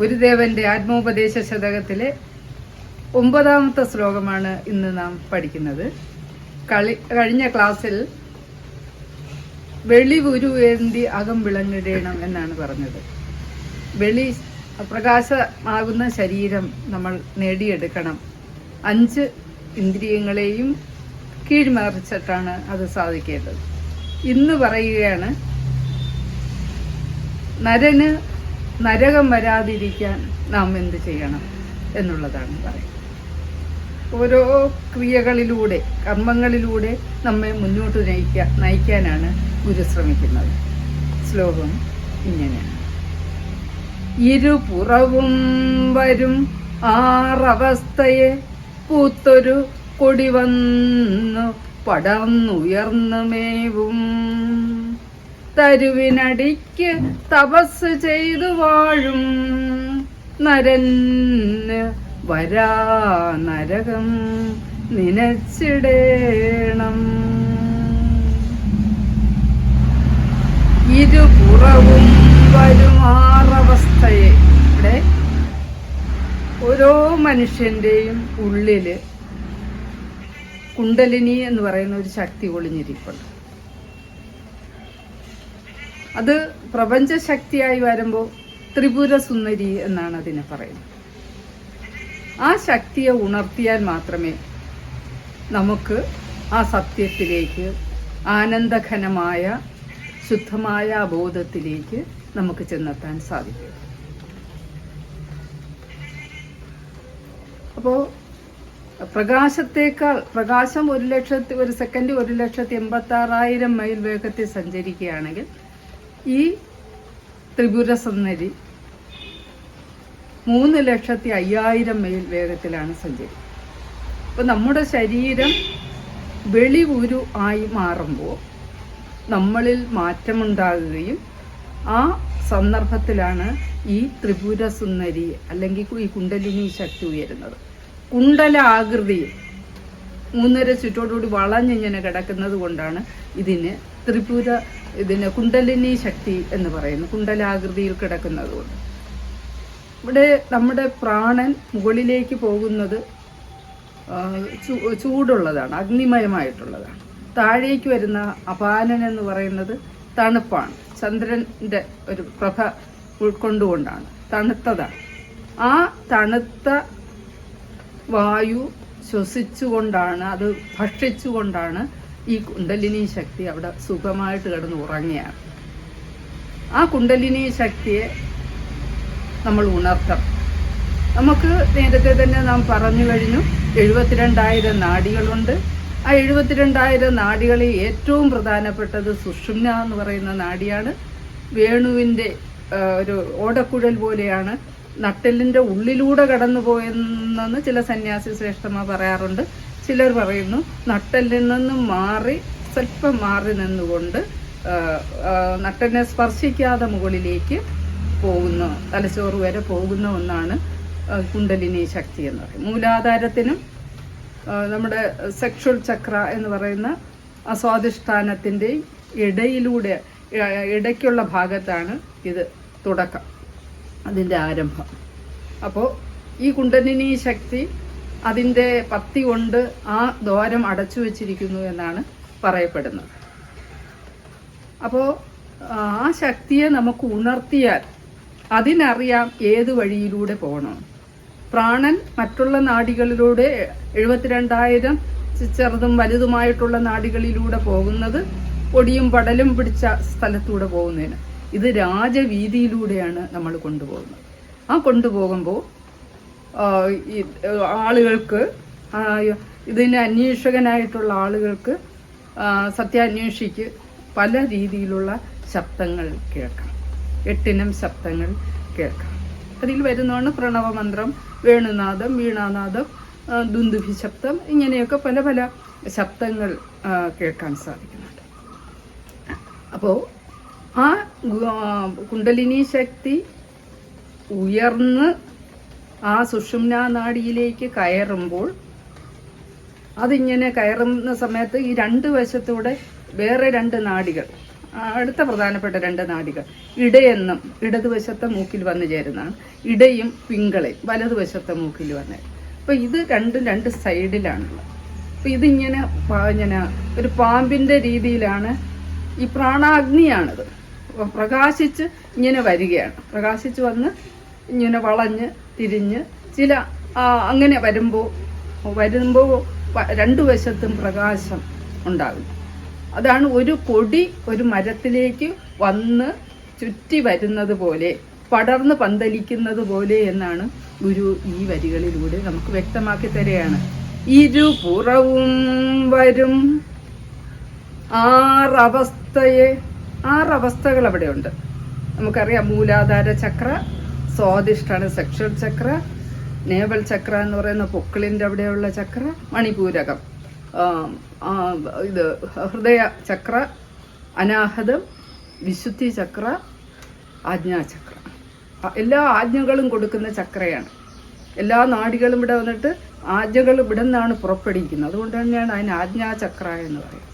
ഗുരുദേവന്റെ ആത്മോപദേശ ശതകത്തിലെ ഒമ്പതാമത്തെ ശ്ലോകമാണ് ഇന്ന് നാം പഠിക്കുന്നത്. കളി കഴിഞ്ഞ ക്ലാസ്സിൽ വെളി ഉരുവേന്തി അകം വിളങ്ങിടേണം എന്നാണ് പറഞ്ഞത്. വെളി പ്രകാശമാകുന്ന ശരീരം നമ്മൾ നേടിയെടുക്കണം. അഞ്ച് ഇന്ദ്രിയങ്ങളെയും കീഴ്മറിച്ചിട്ടാണ് അത് സാധിക്കേണ്ടത്. ഇന്ന് പറയുകയാണ് നരന് നരകം വരാതിരിക്കാൻ നാം എന്ത് ചെയ്യണം എന്നുള്ളതാണ് പറയുന്നത്. ഓരോ ക്രിയകളിലൂടെ കർമ്മങ്ങളിലൂടെ നമ്മെ മുന്നോട്ട് നയിക്കാൻ നയിക്കാനാണ് ഗുരു ശ്രമിക്കുന്നത്. ശ്ലോകം ഇങ്ങനെയാണ്. ഇരുപുറവും വരും ആറവസ്ഥയെ പൂത്തൊരു കൊടി വന്നു പടർന്നുയർന്നു മേവും. തരുവിനടിക്ക് തപസ് ചെയ്തു വാഴും നരൻ. വരാ നരകം നിനച്ചിടേണം. ഇരുപുറവും വരുമാറവസ്ഥയെ ഇവിടെ ഓരോ മനുഷ്യന്റെയും ഉള്ളിൽ കുണ്ടലിനി എന്ന് പറയുന്ന ഒരു ശക്തി ഒളിഞ്ഞിരിപ്പുണ്ട്. അത് പ്രപഞ്ച ശക്തിയായി വരുമ്പോൾ ത്രിപുര സുന്ദരി എന്നാണ് അതിനെ പറയുന്നത്. ആ ശക്തിയെ ഉണർത്തിയാൽ മാത്രമേ നമുക്ക് ആ സത്യത്തിലേക്ക് ആനന്ദഘനമായ ശുദ്ധമായ ബോധത്തിലേക്ക് നമുക്ക് ചെന്നെത്താൻ സാധിക്കും. അപ്പോൾ പ്രകാശത്തേക്കാൾ പ്രകാശം ഒരു ലക്ഷത്തി ഒരു സെക്കൻഡ് ഒരു ലക്ഷത്തി എൺപത്തി ആറായിരം മൈൽ വേഗത്തിൽ സഞ്ചരിക്കുകയാണെങ്കിൽ ഈ ത്രിപുര സുന്ദരി മൂന്ന് ലക്ഷത്തി അയ്യായിരം മൈൽ വേഗത്തിലാണ് സഞ്ചരിക്കുന്നത്. അപ്പോൾ നമ്മുടെ ശരീരം വെളി ഉരു ആയി മാറുമ്പോൾ നമ്മളിൽ മാറ്റമുണ്ടാകുകയും ആ സന്ദർഭത്തിലാണ് ഈ ത്രിപുര സുന്ദരി അല്ലെങ്കിൽ ഈ കുണ്ടലിനി ശക്തി ഉയരുന്നത്. കുണ്ടല ആകൃതിയിൽ മൂന്നര ചുറ്റോടുകൂടി വളഞ്ഞിങ്ങനെ കിടക്കുന്നത് കൊണ്ടാണ് ഇതിന് ത്രിപുര ഇതിന് കുണ്ടലിനി ശക്തി എന്ന് പറയുന്നു കുണ്ടലാകൃതിയിൽ കിടക്കുന്നത് കൊണ്ട്. ഇവിടെ നമ്മുടെ പ്രാണൻ മുകളിലേക്ക് പോകുന്നത് ചൂടുള്ളതാണ് അഗ്നിമയമായിട്ടുള്ളതാണ്. താഴേക്ക് വരുന്ന അപാനൻ എന്ന് പറയുന്നത് തണുപ്പാണ് ചന്ദ്രന്റെ ഒരു പ്രഭ ഉൾക്കൊണ്ടുകൊണ്ടാണ് തണുത്തതാണ്. ആ തണുത്ത വായു ശ്വസിച്ചുകൊണ്ടാണ് അത് ഭക്ഷിച്ചുകൊണ്ടാണ് ഈ കുണ്ടലിനി ശക്തി അവിടെ സുഖമായിട്ട് കിടന്ന് ഉറങ്ങിയാണ് ആ കുണ്ടലിനി ശക്തിയെ നമ്മൾ ഉണർത്തണം. നമുക്ക് നേരത്തെ തന്നെ നാം പറഞ്ഞു കഴിഞ്ഞു എഴുപത്തിരണ്ടായിരം നാടികളുണ്ട്. ആ എഴുപത്തിരണ്ടായിരം നാടികളിൽ ഏറ്റവും പ്രധാനപ്പെട്ടത് സുഷുമ്ന എന്ന് പറയുന്ന നാടിയാണ്. വേണുവിന്റെ ഒരു ഓടക്കുഴൽ പോലെയാണ് നട്ടെല്ലിന്റെ ഉള്ളിലൂടെ കടന്നു പോയെന്നു ചില സന്യാസി ശ്രേഷ്ഠന്മാർ പറയാറുണ്ട്. ചിലർ പറയുന്നു നട്ടെല്ലിൽ നിന്നും മാറി സ്വല്പം മാറി നിന്നുകൊണ്ട് നട്ടെല്ലിനെ സ്പർശിക്കാതെ മുകളിലേക്ക് പോകുന്ന തലച്ചോറ് വരെ പോകുന്ന ഒന്നാണ് കുണ്ടലിനി ശക്തി എന്ന് പറയുന്നത്. മൂലാധാരത്തിനും നമ്മുടെ സെക്ഷൽ ചക്ര എന്ന് പറയുന്ന ആ സ്വാധിഷ്ഠാനത്തിന്റെ ഇടയിലൂടെ ഇടയ്ക്കുള്ള ഭാഗത്താണ് ഇത് തുടക്കം. അതിന്റെ ആരംഭം. അപ്പോൾ ഈ കുണ്ടലിനി ശക്തി അതിന്റെ പത്തി കൊണ്ട് ആ ദ്വാരം അടച്ചു വച്ചിരിക്കുന്നു എന്നാണ് പറയപ്പെടുന്നത്. അപ്പോൾ ആ ശക്തിയെ നമുക്ക് ഉണർത്തിയാൽ അതിനറിയാം ഏത് വഴിയിലൂടെ പോകണം. പ്രാണൻ മറ്റുള്ള നാടികളിലൂടെ എഴുപത്തിരണ്ടായിരം ചെറുതും വലുതുമായിട്ടുള്ള നാടികളിലൂടെ പോകുന്നത് പൊടിയും പടലും പിടിച്ച സ്ഥലത്തൂടെ പോകുന്നതിന്. ഇത് രാജവീതിയിലൂടെയാണ് നമ്മൾ കൊണ്ടുപോകുന്നത്. ആ കൊണ്ടുപോകുമ്പോൾ ആളുകൾക്ക് ഇതിന് അന്വേഷകനായിട്ടുള്ള ആളുകൾക്ക് സത്യാന്വേഷിക്ക് പല രീതിയിലുള്ള ശബ്ദങ്ങൾ കേൾക്കാം. എട്ടിനം ശബ്ദങ്ങൾ കേൾക്കാം. അതിൽ വരുന്നതാണ് പ്രണവമന്ത്രം വീണാനാദം ആ, ദുന്ദുഭി ശബ്ദം ഇങ്ങനെയൊക്കെ പല പല ശബ്ദങ്ങൾ കേൾക്കാൻ സാധിക്കുന്നുണ്ട്. അപ്പോൾ ആ കുണ്ടലിനി ശക്തി ഉയർന്ന് ആ സുഷുമ്ന നാടിയിലേക്ക് കയറുമ്പോൾ അതിങ്ങനെ കയറുന്ന സമയത്ത് ഈ രണ്ട് വശത്തൂടെ വേറെ രണ്ട് നാടികൾ അടുത്ത പ്രധാനപ്പെട്ട രണ്ട് നാടികൾ ഇടയെന്നും ഇടതുവശത്തെ മൂക്കിൽ വന്നു ചേരുന്നതാണ്. ഇടയും പിങ്കളയും വലതുവശത്തെ മൂക്കിൽ വന്ന് അപ്പോൾ ഇത് രണ്ടും രണ്ട് സൈഡിലാണുള്ളത്. അപ്പോൾ ഇതിങ്ങനെ ഇങ്ങനെ ഒരു പാമ്പിന്റെ രീതിയിലാണ് ഈ പ്രാണാഗ്നിയാണിത്. പ്രകാശിച്ച് ഇങ്ങനെ വരികയാണ്. പ്രകാശിച്ച് വന്ന് ഇങ്ങനെ വളഞ്ഞ് തിരിഞ്ഞ് ചില അങ്ങനെ വരുമ്പോൾ വരുമ്പോൾ രണ്ടു വശത്തും പ്രകാശം ഉണ്ടാകും. അതാണ് ഒരു കൊടി ഒരു മരത്തിലേക്ക് വന്ന് ചുറ്റി വരുന്നത് പോലെ പടർന്ന് പന്തലിക്കുന്നത് പോലെ എന്നാണ് ഗുരു ഈ വരികളിലൂടെ നമുക്ക് വ്യക്തമാക്കി തരികയാണ്. ഇരുപുറവും വരും ആറവസ്ഥയെ ആറവസ്ഥകൾ അവിടെ ഉണ്ട് നമുക്കറിയാം മൂലാധാര ചക്ര സ്വാദിഷ്ടാണ് സെക്ഷൽ ചക്ര നേവൽ ചക്ര എന്ന് പറയുന്ന പൊക്കിളിന്റെ അവിടെയുള്ള ചക്ര മണിപൂരകം. ഇത് ഹൃദയ ചക്ര അനാഹതം വിശുദ്ധി ചക്ര ആജ്ഞാചക്ര എല്ലാ ആജ്ഞകളും കൊടുക്കുന്ന ചക്രയാണ്. എല്ലാ നാടികളും ഇവിടെ വന്നിട്ട് ആജ്ഞകൾ ഇവിടെ നിന്നാണ് പുറപ്പെടുവിക്കുന്നത്. അതുകൊണ്ട് തന്നെയാണ് അതിന് ആജ്ഞാചക്ര എന്ന് പറയുന്നത്.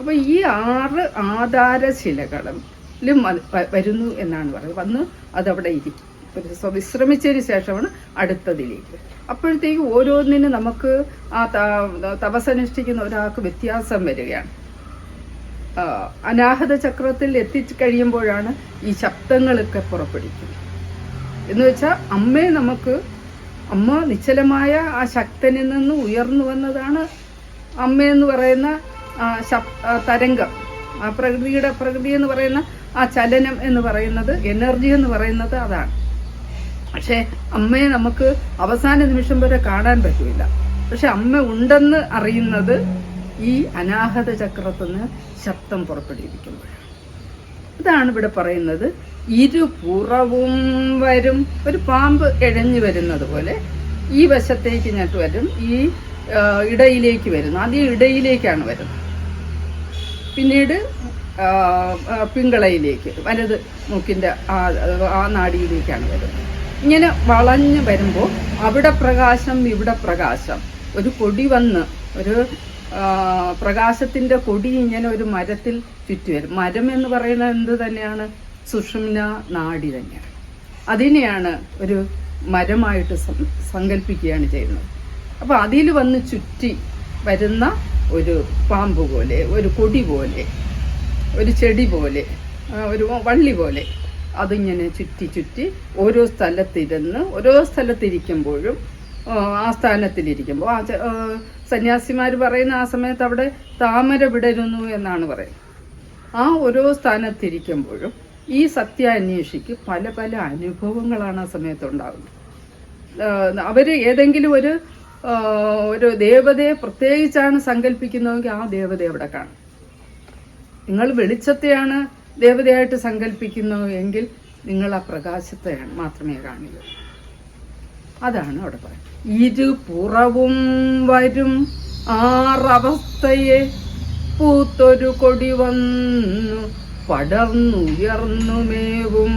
അപ്പോൾ ഈ ആറ് ആധാരശിലകളും വരുന്നു എന്നാണ് പറയുന്നത്. വന്ന് അതവിടെ ഇരിക്കും വിശ്രമിച്ചതിന് ശേഷമാണ് അടുത്തതിലേക്ക്. അപ്പോഴത്തേക്ക് ഓരോന്നിനും നമുക്ക് ആ തപസ്സനുഷ്ഠിക്കുന്ന ഒരാൾക്ക് വ്യത്യാസം വരികയാണ്. അനാഹത ചക്രത്തിൽ എത്തിച്ചു കഴിയുമ്പോഴാണ് ഈ ശബ്ദങ്ങളൊക്കെ പുറപ്പെടുവിക്കുന്നത് എന്ന് വെച്ചാൽ അമ്മയെ നമുക്ക് അമ്മ നിശ്ചലമായ ആ ശക്തനിൽ നിന്ന് ഉയർന്നു വന്നതാണ് അമ്മയെന്ന് പറയുന്ന തരംഗം. ആ പ്രകൃതിയുടെ പ്രകൃതി എന്ന് പറയുന്ന ആ ചലനം എന്ന് പറയുന്നത് എനർജി എന്ന് പറയുന്നത് അതാണ്. പക്ഷേ അമ്മയെ നമുക്ക് അവസാന നിമിഷം വരെ കാണാൻ പറ്റില്ല. പക്ഷെ അമ്മ ഉണ്ടെന്ന് അറിയുന്നത് ഈ അനാഹത ചക്രത്തിൽ നിന്ന് ശബ്ദം പുറപ്പെടുവിക്കുമ്പോഴാണ്. ഇതാണ് ഇവിടെ പറയുന്നത്. ഇരുപുറവും വരും. ഒരു പാമ്പ് എഴഞ്ഞു വരുന്നത് പോലെ ഈ വശത്തേക്ക് ഞെട്ട് വരും. ഈ ഇടയിലേക്ക് വരുന്നു. ആദ്യം ഇടയിലേക്കാണ് വരുന്നത്. പിന്നീട് പിങ്കളയിലേക്ക് വലത് മൂക്കിന്റെ ആ ആ നാടിയിലേക്കാണ് വരുന്നത്. ഇങ്ങനെ വളഞ്ഞ് വരുമ്പോൾ അവിടെ പ്രകാശം ഇവിടെ പ്രകാശം. ഒരു കൊടി വന്ന് ഒരു പ്രകാശത്തിന്റെ കൊടി ഇങ്ങനെ ഒരു മരത്തിൽ ചുറ്റി വരും. മരം എന്ന് പറയുന്നത് എന്ത് തന്നെയാണ്? സുഷുമ്ന നാടി തന്നെയാണ്. അതിനെയാണ് ഒരു മരമായിട്ട് സങ്കല്പിക്കുകയാണ് ചെയ്യുന്നത്. അപ്പോൾ അതിൽ വന്ന് ചുറ്റി വരുന്ന ഒരു പാമ്പ് പോലെ ഒരു കൊടി പോലെ ഒരു ചെടി പോലെ ഒരു വള്ളി പോലെ. അതിങ്ങനെ ചുറ്റി ചുറ്റി ഓരോ സ്ഥലത്തിരുന്ന് ഓരോ സ്ഥലത്തിരിക്കുമ്പോഴും ആ, സ്ഥാനത്തിലിരിക്കുമ്പോൾ ആ സന്യാസിമാർ പറയുന്ന ആ സമയത്ത് അവിടെ താമര വിടരുന്നു എന്നാണ് പറയുന്നത്. ആ ഓരോ സ്ഥാനത്തിരിക്കുമ്പോഴും ഈ സത്യ സത്യാന്വേഷിക്ക് പല പല അനുഭവങ്ങളാണ് ആ സമയത്ത് ഉണ്ടാകുന്നത് അവർ ഏതെങ്കിലും ഒരു ഒരു ദേവതയെ പ്രത്യേകിച്ചാണ് സങ്കല്പിക്കുന്നതെങ്കിൽ ആ ദേവത അവിടെ കാണും. നിങ്ങൾ വെളിച്ചത്തെയാണ് ദേവതയായിട്ട് സങ്കല്പിക്കുന്നു എങ്കിൽ നിങ്ങൾ ആ പ്രകാശത്തെയാണ് മാത്രമേ കാണുകയുള്ളൂ. അതാണ് അവിടെ പറയുന്നത്. ഇരുപുറവും വരും ആറവസ്ഥയെ പൂത്തൊരു കൊടി വന്നു പടർന്നുയർന്നു മേവും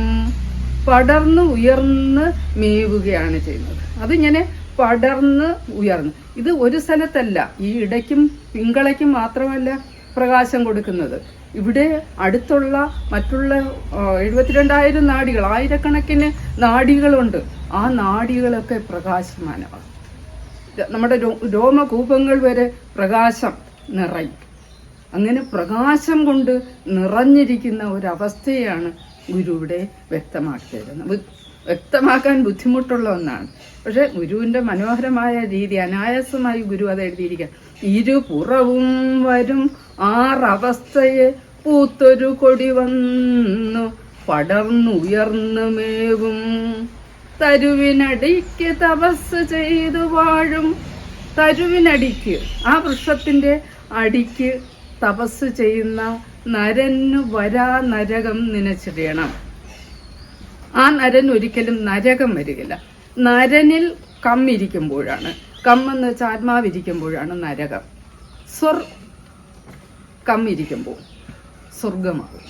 പടർന്നു ഉയർന്ന് മേവുകയാണ് ചെയ്യുന്നത്. അതിങ്ങനെ പടർന്ന് ഉയർന്ന്. ഇത് ഒരു സ്ഥലത്തല്ല ഈ ഇടയ്ക്കും പിങ്കളയ്ക്കും മാത്രമല്ല പ്രകാശം കൊടുക്കുന്നത്. ഇവിടെ അടുത്തുള്ള മറ്റുള്ള എഴുപത്തിരണ്ടായിരം നാടികൾ ആയിരക്കണക്കിന് നാടികളുണ്ട്. ആ നാടികളൊക്കെ പ്രകാശമാനമാണ്. നമ്മുടെ രോമകൂപങ്ങൾ വരെ പ്രകാശം നിറയും. അങ്ങനെ പ്രകാശം കൊണ്ട് നിറഞ്ഞിരിക്കുന്ന ഒരവസ്ഥയാണ് ഗുരുവിടെ വ്യക്തമാക്കിയത് വ്യക്തമാക്കാൻ ബുദ്ധിമുട്ടുള്ള ഒന്നാണ്. പക്ഷെ ഗുരുവിന്റെ മനോഹരമായ രീതി അനായാസമായി ഗുരു അത് എഴുതിയിരിക്കുക ഇരുപുറവും വരും ആറവസ്ഥയെ പൂത്തൊരു കൊടി വന്നു പടർന്നുയർന്നു മേവും. തരുവിനടിക്ക് തപസ് ചെയ്തു വാഴും. തരുവിനടിക്ക് ആ വൃക്ഷത്തിന്റെ അടിക്ക് തപസ് ചെയ്യുന്ന നരന്നു വരാ നരകം നനച്ചിടണം. ആ നരൻ ഒരിക്കലും നരകം വരികയില്ല. നരനിൽ കമ്മിരിക്കുമ്പോഴാണ്. കമ്മെന്ന് വെച്ചാൽ ആത്മാവിരിക്കുമ്പോഴാണ് നരകം. സ്വർ കമ്മിരിക്കുമ്പോൾ സ്വർഗമാകും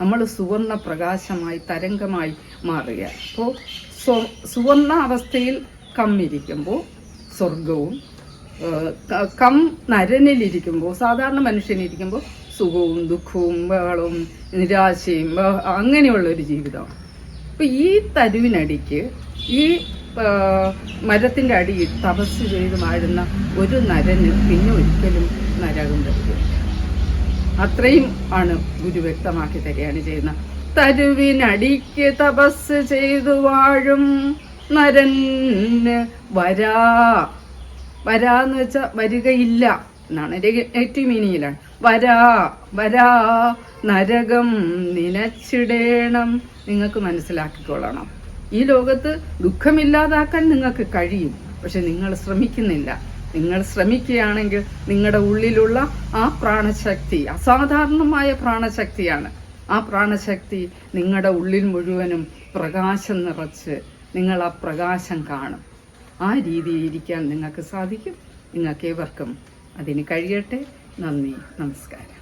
നമ്മൾ സുവർണ പ്രകാശമായി തരംഗമായി മാറുക അപ്പോൾ സുവർണ അവസ്ഥയിൽ കമ്മിരിക്കുമ്പോൾ സ്വർഗവും ക- നരനിലിരിക്കുമ്പോൾ സാധാരണ മനുഷ്യനിരിക്കുമ്പോൾ സുഖവും ദുഃഖവും ബഹളവും നിരാശയും അങ്ങനെയുള്ള ഒരു ജീവിതമാണ്. അപ്പൊ ഈ തരുവിനടിക്ക് ഈ മരത്തിന്റെ അടിയിൽ തപസ് ചെയ്ത് വാഴുന്ന ഒരു നരന് പിന്നെ ഒരിക്കലും നരകം പറ്റില്ല അത്രയും ആണ് ഗുരു വ്യക്തമാക്കി തരികയാണ് ചെയ്യുന്ന തരുവിനടിക്ക് തപസ് ചെയ്തു വാഴും നരന് വരാ. വരാന്ന് വെച്ചാ വരികയില്ല. എന്നാണ്. നെഗറ്റീവ് മീനിങ്ങിലാണ് വരാ വരാ നരകം നിലച്ചിടേണം. നിങ്ങൾക്ക് മനസ്സിലാക്കിക്കൊള്ളണം. ഈ ലോകത്ത് ദുഃഖമില്ലാതാക്കാൻ നിങ്ങൾക്ക് കഴിയും. പക്ഷെ നിങ്ങൾ ശ്രമിക്കുന്നില്ല. നിങ്ങൾ ശ്രമിക്കുകയാണെങ്കിൽ നിങ്ങളുടെ ഉള്ളിലുള്ള ആ പ്രാണശക്തി അസാധാരണമായ പ്രാണശക്തിയാണ്. ആ പ്രാണശക്തി നിങ്ങളുടെ ഉള്ളിൽ മുഴുവനും പ്രകാശം നിറച്ച് നിങ്ങൾ ആ പ്രകാശം കാണും. ആ രീതിയിൽ ഇരിക്കാൻ നിങ്ങൾക്ക് സാധിക്കും. നിങ്ങൾക്ക് ഏവർക്കും അതിന് കഴിയട്ടെ. നന്ദി. നമസ്കാരം.